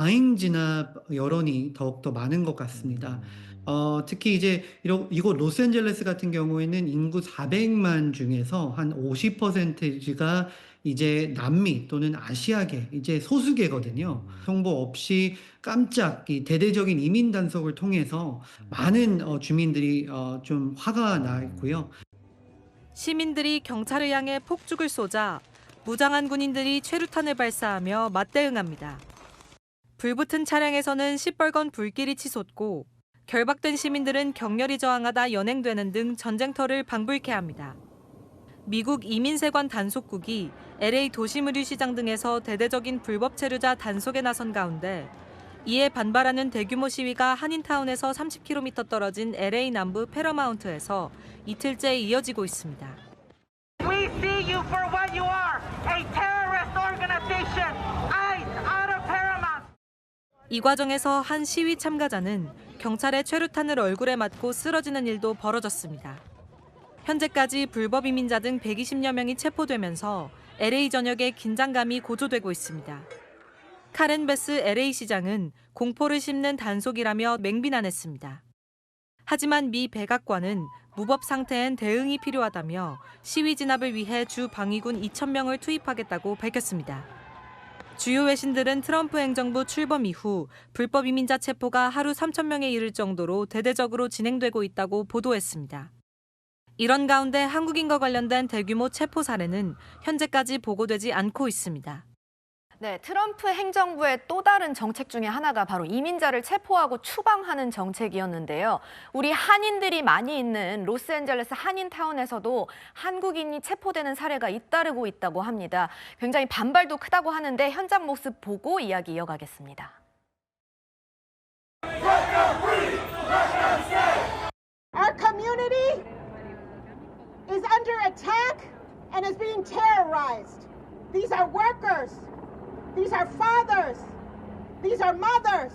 과잉 진압 여론이 더욱더 많은 것 같습니다. 어 특히 이제 이러 이곳 로스앤젤레스 같은 경우에는 인구 400만 중에서 한 50%가 이제 남미 또는 아시아계 이제 소수계거든요. 정보 없이 깜짝 이 대대적인 이민 단속을 통해서 많은 어 주민들이 어 좀 화가 나 있고요. 시민들이 경찰을 향해 폭죽을 쏘자 무장한 군인들이 최루탄을 발사하며 맞대응합니다. 불붙은 차량에서는 시뻘건 불길이 치솟고 결박된 시민들은 격렬히 저항하다 연행되는 등 전쟁터를 방불케 합니다. 미국 이민세관 단속국이 LA 도시무류 시장 등에서 대대적인 불법 체류자 단속에 나선 가운데 이에 반발하는 대규모 시위가 한인타운에서 30km 떨어진 LA 남부 페러마운트에서 이틀째 이어지고 있습니다. We see you for what you are, a terrorist organization, eyes out of Paramount. 이 과정에서 한 시위 참가자는 경찰의 최루탄을 얼굴에 맞고 쓰러지는 일도 벌어졌습니다. 현재까지 불법 이민자 등 120여 명이 체포되면서 LA 전역에 긴장감이 고조되고 있습니다. 카렌 베스 LA 시장은 공포를 심는 단속이라며 맹비난했습니다. 하지만 미 백악관은 무법 상태엔 대응이 필요하다며 시위 진압을 위해 주 방위군 2천 명을 투입하겠다고 밝혔습니다. 주요 외신들은 트럼프 행정부 출범 이후 불법 이민자 체포가 하루 3천 명에 이를 정도로 대대적으로 진행되고 있다고 보도했습니다. 이런 가운데 한국인과 관련된 대규모 체포 사례는 현재까지 보고되지 않고 있습니다. 네, 트럼프 행정부의 또 다른 정책 중에 하나가 바로 이민자를 체포하고 추방하는 정책이었는데요. 우리 한인들이 많이 있는 로스앤젤레스 한인타운에서도 한국인이 체포되는 사례가 잇따르고 있다고 합니다. 굉장히 반발도 크다고 하는데 현장 모습 보고 이야기 이어가겠습니다. These are fathers. These are mothers.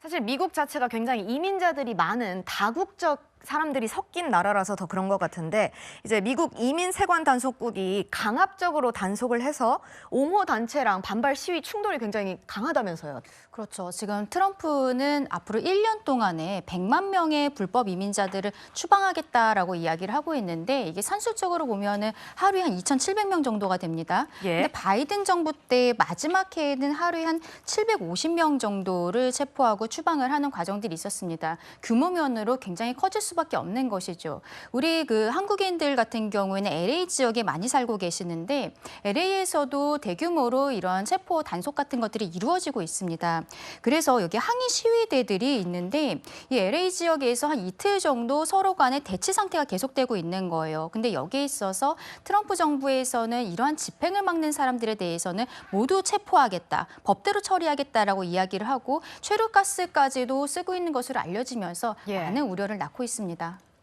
사실 미국 자체가 굉장히 이민자들이 많은 다국적 사람들이 섞인 나라라서 더 그런 것 같은데 이제 미국 이민 세관 단속국이 강압적으로 단속을 해서 옹호 단체랑 반발 시위 충돌이 굉장히 강하다면서요. 그렇죠. 지금 트럼프는 앞으로 1년 동안에 100만 명의 불법 이민자들을 추방하겠다라고 이야기를 하고 있는데 이게 산술적으로 보면은 하루에 한 2,700명 정도가 됩니다. 예. 근데 바이든 정부 때 마지막 해에는 하루에 한 750명 정도를 체포하고 추방을 하는 과정들이 있었습니다. 규모면으로 굉장히 커질 수 밖에 없는 것이죠. 우리 그 한국인들 같은 경우에는 LA 지역에 많이 살고 계시는데 LA에서도 대규모로 이런 체포 단속 같은 것들이 이루어지고 있습니다. 그래서 여기 항의 시위대들이 있는데 이 LA 지역에서 한 이틀 정도 서로 간의 대치 상태가 계속되고 있는 거예요. 근데 여기에 있어서 트럼프 정부에서는 이러한 집행을 막는 사람들에 대해서는 모두 체포하겠다, 법대로 처리하겠다라고 이야기를 하고 최루가스까지도 쓰고 있는 것으로 알려지면서 예. 많은 우려를 낳고 있습니다.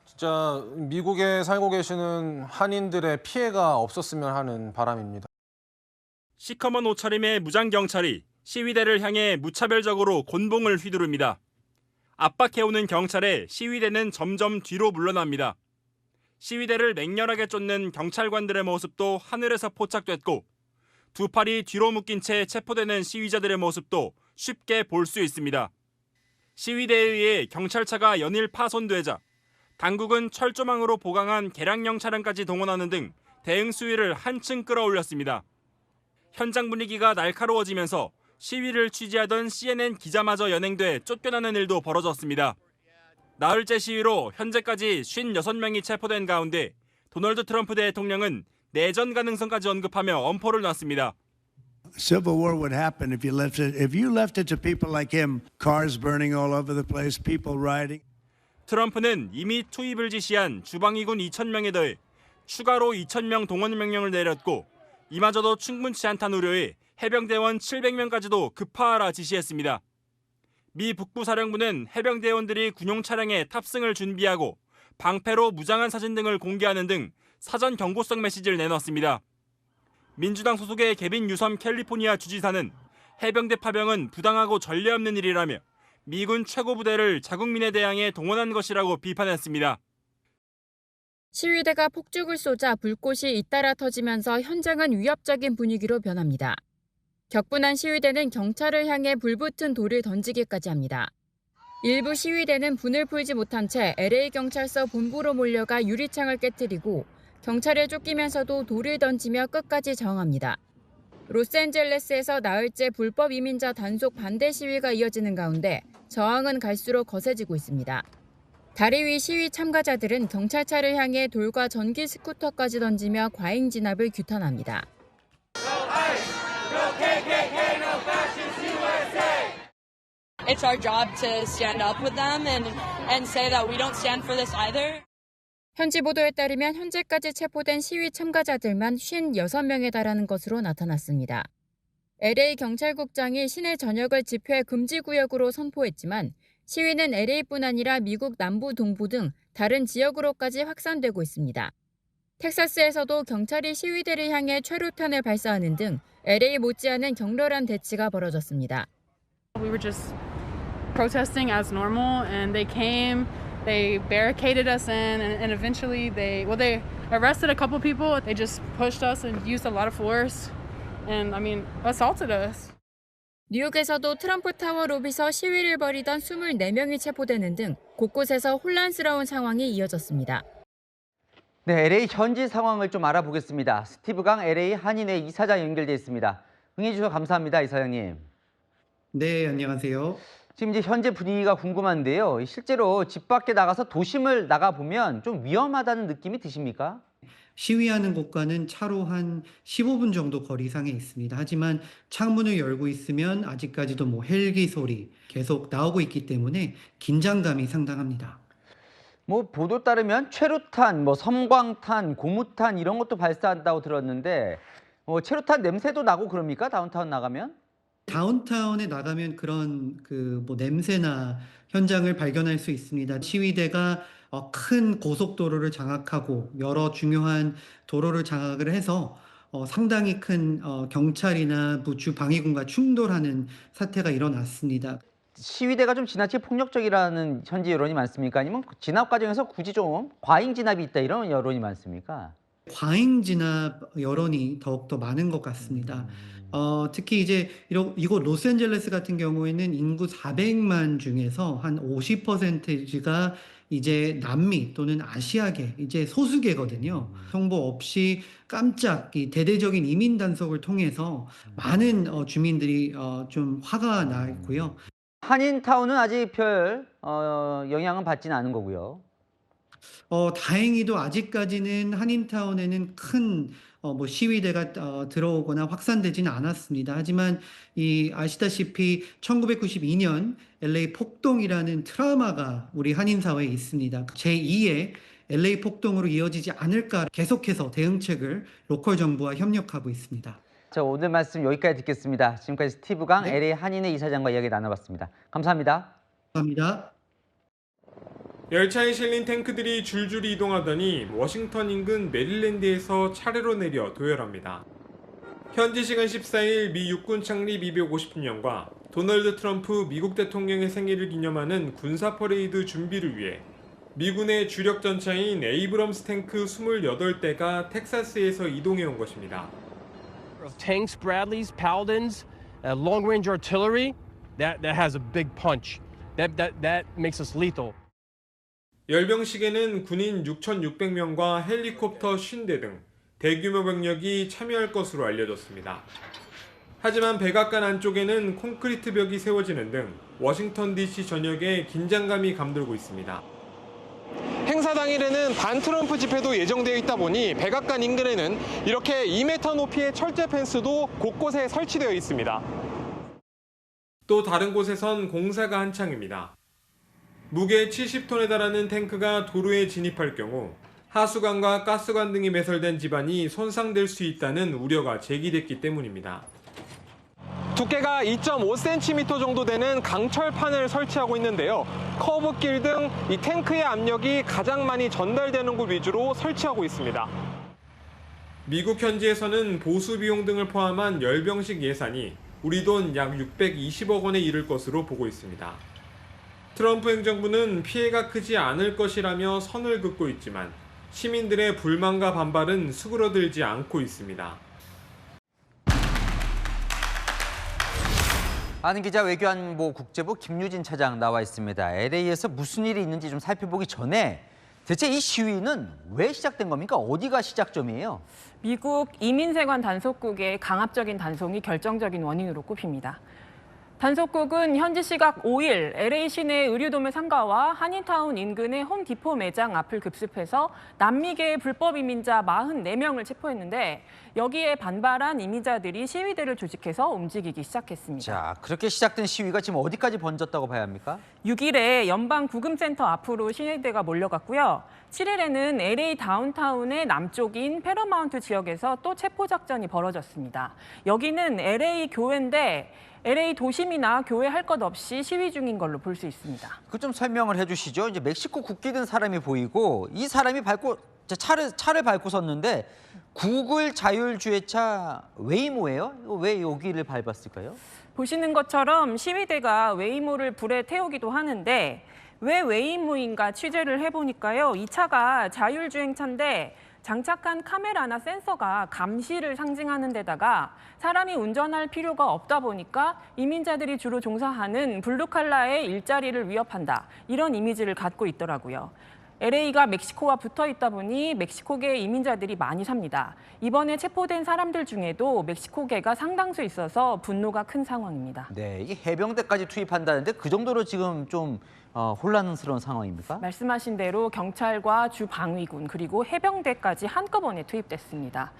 진짜 미국에 살고 계시는 한인들의 피해가 없었으면 하는 바람입니다. 시커먼 옷차림의 무장 경찰이 시위대를 향해 무차별적으로 곤봉을 휘두릅니다. 압박해오는 경찰에 시위대는 점점 뒤로 물러납니다. 시위대를 맹렬하게 쫓는 경찰관들의 모습도 하늘에서 포착됐고 두 팔이 뒤로 묶인 채 체포되는 시위자들의 모습도 쉽게 볼 수 있습니다. 시위대에 의해 경찰차가 연일 파손되자 당국은 철조망으로 보강한 개량형 차량까지 동원하는 등 대응 수위를 한층 끌어올렸습니다. 현장 분위기가 날카로워지면서 시위를 취재하던 CNN 기자마저 연행돼 쫓겨나는 일도 벌어졌습니다. 나흘째 시위로 현재까지 56명이 체포된 가운데 도널드 트럼프 대통령은 내전 가능성까지 언급하며 엄포를 놨습니다. Civil war would happen if you left it. If you left it to people like him, cars burning all over the place, people rioting. 트럼프는 이미 투입을 지시한 주방위군 2,000명에 더해 추가로 2,000명 동원 명령을 내렸고 이마저도 충분치 않다는 우려에 해병대원 700명까지도 급파하라 지시했습니다. 미 북부사령부는 해병대원들이 군용 차량에 탑승을 준비하고 방패로 무장한 사진 등을 공개하는 등 사전 경고성 메시지를 내놨습니다. 민주당 소속의 개빈 유섬 캘리포니아 주지사는 해병대 파병은 부당하고 전례 없는 일이라며 미군 최고 부대를 자국민에 대항해 동원한 것이라고 비판했습니다. 시위대가 폭죽을 쏘자 불꽃이 잇따라 터지면서 현장은 위협적인 분위기로 변합니다. 격분한 시위대는 경찰을 향해 불붙은 돌을 던지기까지 합니다. 일부 시위대는 분을 풀지 못한 채 LA 경찰서 본부로 몰려가 유리창을 깨뜨리고 경찰에 쫓기면서도 돌을 던지며 끝까지 저항합니다. 로스앤젤레스에서 나흘째 불법 이민자 단속 반대 시위가 이어지는 가운데 저항은 갈수록 거세지고 있습니다. 다리 위 시위 참가자들은 경찰차를 향해 돌과 전기 스쿠터까지 던지며 과잉 진압을 규탄합니다. It's our job to stand up with them and, and say that we don't stand for this either. 현지 보도에 따르면 현재까지 체포된 시위 참가자들만 56명에 달하는 것으로 나타났습니다. LA 경찰국장이 시내 전역을 집회 금지 구역으로 선포했지만 시위는 LA뿐 아니라 미국 남부 동부 등 다른 지역으로까지 확산되고 있습니다. 텍사스에서도 경찰이 시위대를 향해 최루탄을 발사하는 등 LA 못지않은 격렬한 대치가 벌어졌습니다. We were just protesting as normal, and they came, they barricaded us in, and, and eventually they, well, they arrested a couple people. They just pushed us and used a lot of force, and I mean, assaulted us. 뉴욕에서도 트럼프 타워 로비서 시위를 벌이던 24명이 체포되는 등 곳곳에서 혼란스러운 상황이 이어졌습니다. 네, LA 현지 상황을 좀 알아보겠습니다. 스티브 강 LA 한인회 이사장 연결돼 있습니다. 응해 주셔서 감사합니다, 이사장님. 네, 안녕하세요. 지금 이제 현재 분위기가 궁금한데요. 실제로 집 밖에 나가서 도심을 나가 보면 좀 위험하다는 느낌이 드십니까? 시위하는 곳과는 차로 한 15분 정도 거리 상에 있습니다. 하지만 창문을 열고 있으면 아직까지도 뭐 헬기 소리 계속 나오고 있기 때문에 긴장감이 상당합니다. 뭐 보도 따르면 최루탄, 뭐 섬광탄, 고무탄 이런 것도 발사한다고 들었는데 어, 최루탄 냄새도 나고 그럽니까? 다운타운 나가면? 다운타운에 나가면 그런 그 뭐 냄새나 현장을 발견할 수 있습니다. 시위대가 어, 큰 고속도로를 장악하고 여러 중요한 도로를 장악을 해서 어, 상당히 큰 어, 경찰이나 부주 방위군과 충돌하는 사태가 일어났습니다. 시위대가 좀 지나치게 폭력적이라는 현지 여론이 많습니까? 아니면 진압 과정에서 굳이 좀 과잉 진압이 있다 이런 여론이 많습니까? 과잉 진압 여론이 더욱더 많은 것 같습니다. 어, 특히 이제 이러, 이곳 로스앤젤레스 같은 경우에는 인구 400만 중에서 한 50%가 이제 남미 또는 아시아계, 이제 소수계거든요. 정보 없이 깜짝 이 대대적인 이민 단속을 통해서 많은 어, 주민들이 어, 좀 화가 나 있고요. 한인타운은 아직 별 어, 영향은 받지는 않은 거고요. 어, 다행히도 아직까지는 한인타운에는 큰 어, 뭐 시위대가 어, 들어오거나 확산되지는 않았습니다. 하지만 이 아시다시피 1992년 LA 폭동이라는 트라우마가 우리 한인 사회에 있습니다. 제2의 LA 폭동으로 이어지지 않을까 계속해서 대응책을 로컬 정부와 협력하고 있습니다. 자 오늘 말씀 여기까지 듣겠습니다. 지금까지 스티브 강 네. LA 한인회 이사장과 이야기 나눠봤습니다. 감사합니다. 감사합니다. 열차에 실린 탱크들이 줄줄이 이동하더니 워싱턴 인근 메릴랜드에서 차례로 내려 도열합니다. 현지 시간 14일 미 육군 창립 250주년과 도널드 트럼프 미국 대통령의 생일을 기념하는 군사 퍼레이드 준비를 위해 미군의 주력 전차인 에이브럼스 탱크 28대가 텍사스에서 이동해 온 것입니다. tanks, Bradleys, Paladins, uh, long-range artillery, that, that has a big punch. That, that, that makes us lethal. 열병식에는 군인 6,600명과 헬리콥터 50대 등 대규모 병력이 참여할 것으로 알려졌습니다. 하지만 백악관 안쪽에는 콘크리트 벽이 세워지는 등 워싱턴 DC 전역에 긴장감이 감돌고 있습니다. 행사 당일에는 반트럼프 집회도 예정되어 있다 보니 백악관 인근에는 이렇게 2m 높이의 철제 펜스도 곳곳에 설치되어 있습니다. 또 다른 곳에선 공사가 한창입니다. 무게 70톤에 달하는 탱크가 도로에 진입할 경우 하수관과 가스관 등이 매설된 집안이 손상될 수 있다는 우려가 제기됐기 때문입니다. 두께가 2.5cm 정도 되는 강철판을 설치하고 있는데요. 커브길 등 이 탱크의 압력이 가장 많이 전달되는 곳 위주로 설치하고 있습니다. 미국 현지에서는 보수 비용 등을 포함한 열병식 예산이 우리 돈 약 620억 원에 이를 것으로 보고 있습니다. 트럼프 행정부는 피해가 크지 않을 것이라며 선을 긋고 있지만 시민들의 불만과 반발은 수그러들지 않고 있습니다. 아는 기자 외교안보 국제부 김유진 차장 나와 있습니다. LA에서 무슨 일이 있는지 좀 살펴보기 전에 대체 이 시위는 왜 시작된 겁니까? 어디가 시작점이에요? 미국 이민세관 단속국의 강압적인 단속이 결정적인 원인으로 꼽힙니다. 단속국은 현지 시각 5일 LA 시내 의류도매 상가와 한인타운 인근의 홈디포 매장 앞을 급습해서 남미계 불법 이민자 44명을 체포했는데 여기에 반발한 이민자들이 시위대를 조직해서 움직이기 시작했습니다. 자, 그렇게 시작된 시위가 지금 어디까지 번졌다고 봐야 합니까? 6일에 연방 구금센터 앞으로 시위대가 몰려갔고요. 7일에는 LA 다운타운의 남쪽인 페러마운트 지역에서 또 체포 작전이 벌어졌습니다. 여기는 LA 교회인데 LA 도심이나 교회 할 것 없이 시위 중인 걸로 볼 수 있습니다. 그 좀 설명을 해주시죠. 이제 멕시코 국기 든 사람이 보이고 이 사람이 밟고 자, 차를 차를 밟고 섰는데 구글 자율주행차 웨이모예요? 왜 여기를 밟았을까요? 보시는 것처럼 시위대가 웨이모를 불에 태우기도 하는데 왜 웨이모인가 취재를 해보니까요. 이 차가 자율주행차인데 장착한 카메라나 센서가 감시를 상징하는 데다가 사람이 운전할 필요가 없다 보니까 이민자들이 주로 종사하는 블루칼라의 일자리를 위협한다. 이런 이미지를 갖고 있더라고요. LA가 멕시코와 붙어 있다 보니 멕시코계 이민자들이 많이 삽니다. 이번에 체포된 사람들 중에도 멕시코계가 상당수 있어서 분노가 큰 상황입니다. 네, 이게 해병대까지 투입한다는데 그 정도로 지금 좀 어, 혼란스러운 상황입니까? 말씀하신 대로 경찰과 주방위군 그리고 해병대까지 한꺼번에 투입됐습니다.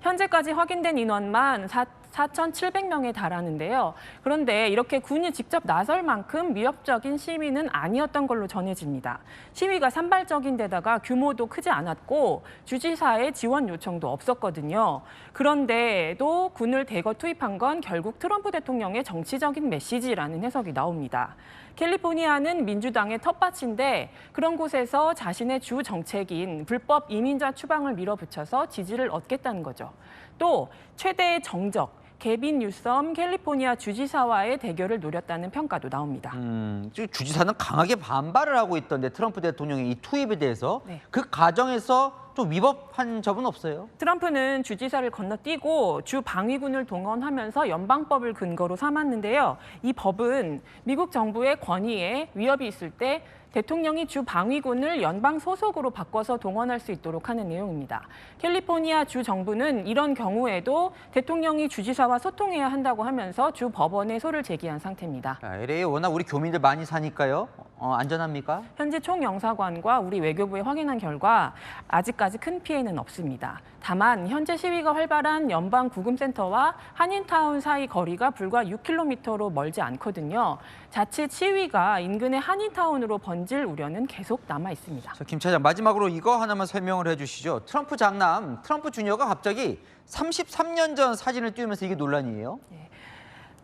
현재까지 확인된 인원만 4,700명에 달하는데요. 그런데 이렇게 군이 직접 나설 만큼 위협적인 시위는 아니었던 걸로 전해집니다. 시위가 산발 적인 데다가 규모도 크지 않았고 주지사의 지원 요청도 없었거든요. 그런데도 군을 대거 투입한 건 결국 트럼프 대통령의 정치적인 메시지라는 해석이 나옵니다. 캘리포니아는 민주당의 텃밭인데 그런 곳에서 자신의 주 정책인 불법 이민자 추방을 밀어붙여서 지지를 얻겠다는 거죠. 또 최대의 정적, 개빈 뉴섬 캘리포니아 주지사와의 대결을 노렸다는 평가도 나옵니다. 음, 주지사는 강하게 반발을 하고 있던데 트럼프 대통령의 이 투입에 대해서 네. 그 과정에서 좀 위법한 점은 없어요? 트럼프는 주지사를 건너뛰고 주 방위군을 동원하면서 연방법을 근거로 삼았는데요. 이 법은 미국 정부의 권위에 위협이 있을 때 대통령이 주 방위군을 연방 소속으로 바꿔서 동원할 수 있도록 하는 내용입니다. 캘리포니아 주 정부는 이런 경우에도 대통령이 주지사와 소통해야 한다고 하면서 주 법원에 소를 제기한 상태입니다. 자, LA 워낙 우리 교민들 많이 사니까요. 어, 안전합니까? 현재 총영사관과 우리 외교부에 확인한 결과 아직까지 큰 피해는 없습니다. 다만 현재 시위가 활발한 연방 구금센터와 한인타운 사이 거리가 불과 6km로 멀지 않거든요. 자칫 시위가 인근의 한인타운으로 번질 우려는 계속 남아 있습니다. 자, 김 차장 마지막으로 이거 하나만 설명을 해주시죠. 트럼프 장남 트럼프 주니어가 갑자기 33년 전 사진을 띄우면서 이게 논란이에요?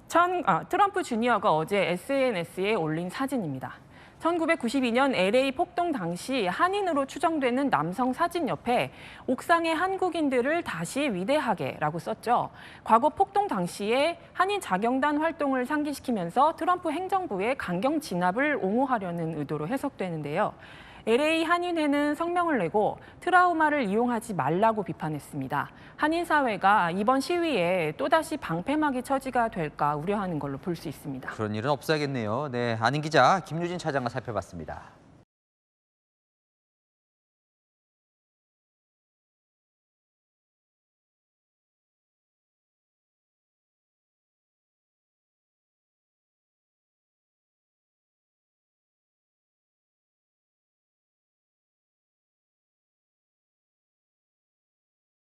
천, 아, 트럼프 주니어가 어제 SNS에 올린 사진입니다. 1992년 LA 폭동 당시 한인으로 추정되는 남성 사진 옆에 옥상의 한국인들을 다시 위대하게라고 썼죠. 과거 폭동 당시에 한인 자경단 활동을 상기시키면서 트럼프 행정부의 강경 진압을 옹호하려는 의도로 해석되는데요. LA 한인회는 성명을 내고 트라우마를 이용하지 말라고 비판했습니다. 한인 사회가 이번 시위에 또다시 방패막이 처지가 될까 우려하는 걸로 볼 수 있습니다. 그런 일은 없어야겠네요. 네, 아는 기자 김유진 차장과 살펴봤습니다.